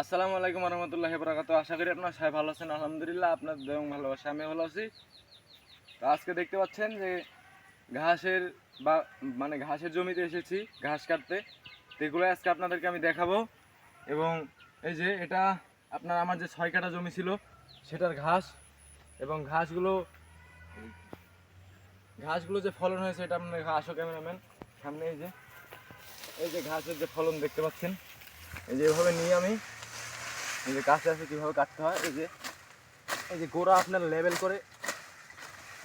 আসসালামু আলাইকুম রহমতুল্লাহ বরাকাত আশা করি আপনার সবাই ভালো আছেন। আলহামদুলিল্লাহ আপনার এবং ভালোবাসা আমি ভালো আছি। তো আজকে দেখতে পাচ্ছেন যে ঘাসের বা মানে ঘাসের জমিতে এসেছি, ঘাস কাটতে। এগুলো আজকে আপনাদেরকে আমি দেখাবো। এবং এই যে এটা আপনার আমার যে ছয় কাটা জমি ছিল, সেটার ঘাস। এবং ঘাসগুলো ঘাসগুলো যে ফলন হয়েছে, এটা আপনার ঘাসও ক্যামেরাম্যান, সামনে এই যে এই যে ঘাসের যে ফলন দেখতে পাচ্ছেন। এই যে এভাবে নিয়ে আমি এই যে কাছে আছে কীভাবে কাটতে হয়, এই যে এই যে গোড়া আপনার লেভেল করে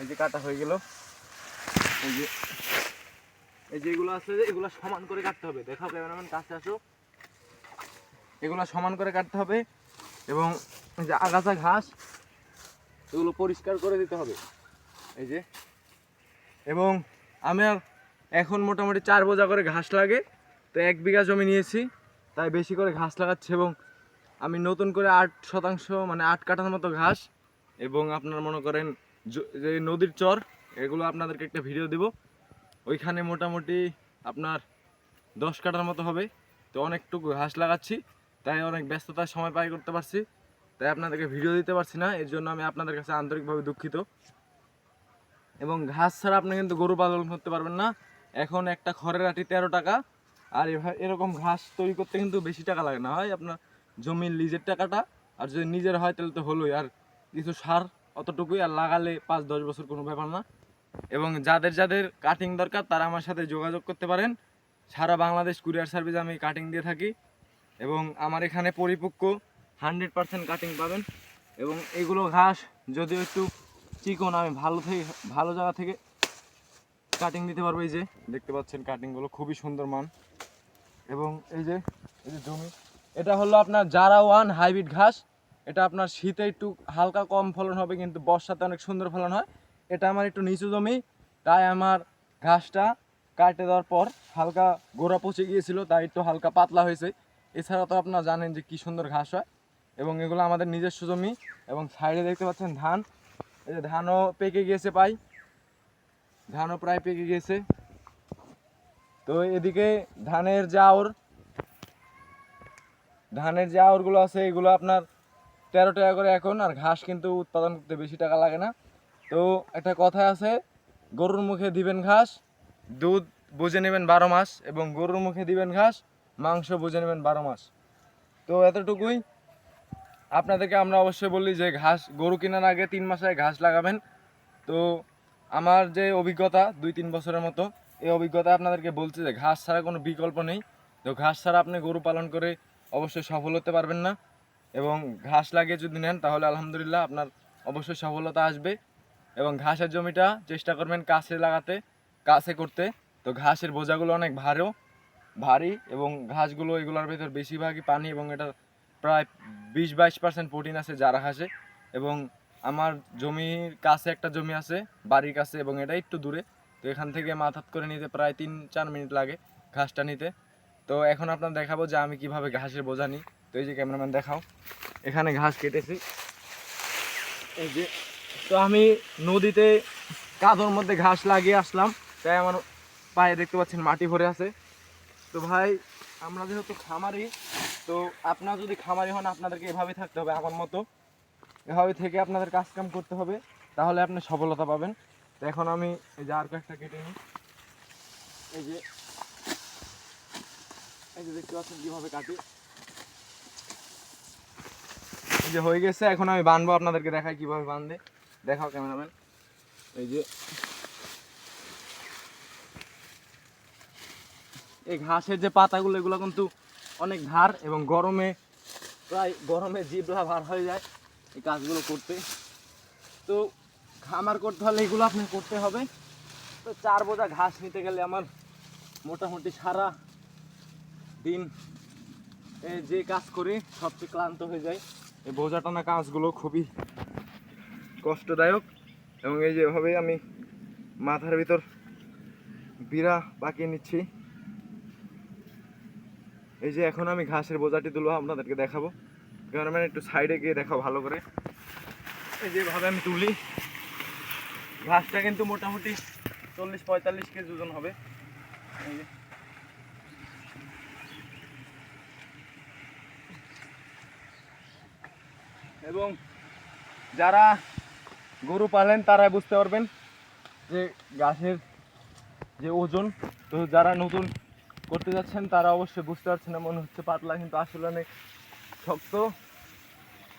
এই যে কাটা হয়ে গেল। এই যে এই যে এগুলো আছে যে এগুলো সমান করে কাটতে হবে। দেখাও ক্যামেরাম্যান কাছে আসো। এগুলো সমান করে কাটতে হবে এবং এই যে আগাছা, ঘাস, এগুলো পরিষ্কার করে দিতে হবে। এই যে, এবং আমার এখন মোটামুটি চার বোঝা করে ঘাস লাগে। তো এক বিঘা জমি নিয়েছি, তাই বেশি করে ঘাস লাগাচ্ছে এবং আমি নতুন করে আট শতাংশ মানে আট কাঠার মতো ঘাস এবং আপনার মনে করেন যে নদীর চর, এগুলো আপনাদেরকে একটা ভিডিও দেব। ওইখানে মোটামুটি আপনার দশ কাঠার মতো হবে। তো অনেকটুকু ঘাস লাগাচ্ছি, তাই অনেক ব্যস্ততার সময় পাই করতে পারছি। তাই আপনাদেরকে ভিডিও দিতে পারছি না, এর জন্য আমি আপনাদের কাছে আন্তরিকভাবে দুঃখিত। এবং ঘাস ছাড়া আপনি কিন্তু গরু পালন করতে পারবেন না। এখন একটা খড়ের আটি তেরো টাকা, আর এরকম ঘাস তৈরি করতে কিন্তু বেশি টাকা লাগে না। হয় আপনার জমির লিজের টাকাটা, আর যদি নিজের হয় তাহলে তো হলোই। আর কিছু সার অতটুকুই, আর লাগালে পাঁচ, দশ বছর কোনো ব্যাপার না। এবং যাদের যাদের কাটিং দরকার, তারা আমার সাথে যোগাযোগ করতে পারেন। সারা বাংলাদেশ কুরিয়ার সার্ভিস আমি কাটিং দিয়ে থাকি। এবং আমার এখানে পরিপক্ক হান্ড্রেড পার্সেন্ট কাটিং পাবেন। এবং এগুলো ঘাস, যদিও একটু চিকন, আমি ভালো থেকে, ভালো জায়গা থেকে কাটিং দিতে পারব। এই যে, দেখতে পাচ্ছেন কাটিংগুলো খুবই সুন্দর মান। এবং এই যে এই যে জমি এটা হলো আপনার জারা ওয়ান হাইব্রিড ঘাস। এটা আপনার শীতে একটু হালকা কম ফলন হবে, কিন্তু বর্ষাতে অনেক সুন্দর ফলন হয়। এটা আমার একটু নিচু জমি, তাই আমার ঘাসটা কাটে দেওয়ার পর হালকা গোড়া পচে গিয়েছিল, তাই একটু হালকা পাতলা হয়েছে। এছাড়া তো আপনারা জানেন যে কী সুন্দর ঘাস হয়, এবং এগুলো আমাদের নিজস্ব জমি, এবং সাইডে দেখতে পাচ্ছেন ধান। এই যে ধানও পেকে গিয়েছে পাই ধানও প্রায় পেকে গিয়েছে। তো এদিকে ধানের যে আউর ধানের যে আউরগুলো আছে, এগুলো আপনার তেরো টাকা করে এখন, আর ঘাস কিন্তু উৎপাদন করতে বেশি টাকা লাগে না। তো একটা কথা আছে, গরুর মুখে দিবেন ঘাস, দুধ বুঝে নেবেন বারো মাস, এবং গরুর মুখে দিবেন ঘাস, মাংস বুঝে নেবেন বারো মাস। তো এতটুকুই। আপনাদেরকে আমরা অবশ্যই বলি যে, ঘাস, গরু কেনার আগে তিন মাসে ঘাস লাগাবেন। তো আমার যে অভিজ্ঞতা, দুই তিন বছরের মতো, এই অভিজ্ঞতা আপনাদেরকে বলছে যে, ঘাস ছাড়া কোনো বিকল্প নেই। তো ঘাস ছাড়া আপনি গরু পালন করে অবশ্যই সফল হতে পারবেন না। এবং ঘাস লাগিয়ে যদি নেন, তাহলে আলহামদুলিল্লাহ আপনার অবশ্যই সফলতা আসবে। এবং ঘাসের জমিটা চেষ্টা করবেন কাছে লাগাতে, কাছে করতে। তো ঘাসের বোঝাগুলো অনেক ভারও, ভারী এবং ঘাসগুলো এগুলোর ভেতর বেশিরভাগই পানি এবং এটা প্রায় বিশ বাইশ পার্সেন্ট প্রোটিন আছে যারা ঘাসে। এবং আমার জমির কাছে একটা জমি আছে, বাড়ির কাছে এবং এটা একটু দূরে। তো এখান থেকে মাথাত করে নিতে প্রায় তিন চার মিনিট লাগে ঘাসটা নিতে। তো এখন আপনার দেখাবো যে আমি কীভাবে ঘাসের বোঝা নিই। তো এই যে ক্যামেরাম্যান, দেখাও। এখানে ঘাস কেটেছি। এই যে, তো আমি নদীতে কাদোর মধ্যে ঘাস লাগিয়ে আসলাম। তাই আমার পায়ে দেখতে পাচ্ছেন মাটি ভরে আছে। তো ভাই, আমরা যেহেতু খামারি, তো আপনারা যদি খামারি হন, আপনাদেরকে এভাবে থাকতে হবে আমার মতো। এভাবে থেকে আপনাদের কাজ কাম করতে হবে, তাহলে আপনি সফলতা পাবেন। তো এখন আমি এই যে আর কয়েকটা কেটে নিই। এই যে এই যে যে হয়ে গেছে, এখন আমি বানবো আপনাদেরকে দেখাই কীভাবে বাঁধে দেখাও ক্যামেরাম্যান। এই যে। এই ঘাসের যে পাতাগুলো, এগুলো কিন্তু অনেক ধার এবং গরমে প্রায় গরমে জিবলা ভার হয়ে যায় এই কাজগুলো করতে। তো খামার করতে হলে এগুলো আপনি করতে হবে। তো চার বোঝা ঘাস নিতে গেলে আমার মোটামুটি সারা দিন যে কাজ করি, সবচেয়ে ক্লান্ত হয়ে যায়। এই বোঝা টানা কাজগুলো খুবই কষ্টদায়ক এবং এই যেভাবে আমি মাথার ভিতর বিড়া পাকিয়ে নিচ্ছি। এই যে এখন আমি ঘাসের বোঝাটি তুলবো, আপনাদেরকে দেখাবো। ক্যামেরাম্যান একটু সাইডে গিয়ে দেখাও ভালো করে। এই যেভাবে আমি তুলি। ঘাসটা কিন্তু মোটামুটি চল্লিশ পঁয়তাল্লিশ কেজি ওজন হবে। এই যে এবং যারা গরু পালেন, তারাই বুঝতে পারবেন যে গাছের যে ওজন। তো যারা নতুন করতে যাচ্ছেন, তারা অবশ্যই বুঝতে পারছেন না মনে হচ্ছে পাতলা, কিন্তু আসলে অনেক শক্ত।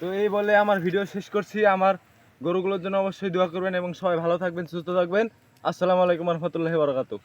তো এই বলে আমার ভিডিও শেষ করছি। আমার গরুগুলোর জন্য অবশ্যই দোয়া করবেন এবং সবাই ভালো থাকবেন, সুস্থ থাকবেন। আসসালামু আলাইকুম রহমতুল্লাহি বরকাতুহ।